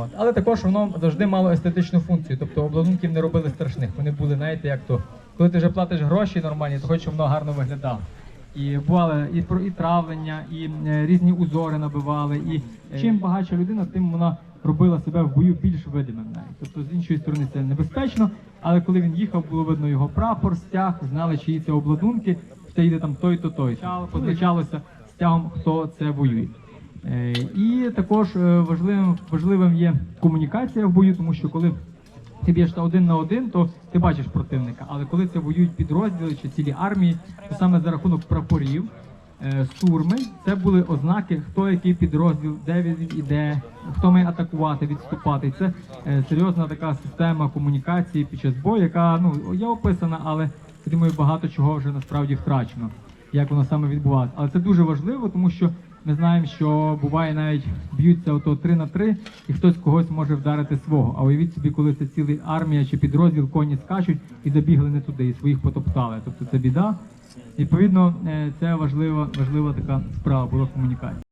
От. Але також воно завжди мало естетичну функцію, тобто обладунків не робили страшних. Вони були, знаєте, як то, коли ти вже платиш гроші нормальні, то хочеш, щоб воно гарно виглядало. І бували і і травлення, і е, різні узори набивали. І чим багатша людина, тим вона робила себе в бою більш видимим. Навіть. Тобто з іншої сторони це небезпечно, але коли він їхав, було видно його прапор, стяг, знали, чиї це обладунки, що йде там той, то той. Позначалося стягом, хто це воює. Е, І також е, важливим, важливим є комунікація в бою, тому що коли ти б'єш на один на один, то ти бачиш противника. Але коли це воюють підрозділи чи цілі армії, то саме за рахунок прапорів, е, сурми, це були ознаки, хто який підрозділ, де він іде, хто має атакувати, відступати. Це е, серйозна така система комунікації під час бою, яка ну є описана, але я думаю, багато чого вже насправді втрачено, як воно саме відбувалося. Але це дуже важливо, тому що ми знаємо, що буває навіть б'ються ото 3 на 3, і хтось когось може вдарити свого. А уявіть собі, коли це ціла армія чи підрозділ коні скачуть і добігли не туди, і своїх потоптали. Тобто це біда. Відповідно, е, це важлива, важлива така справа була комунікація.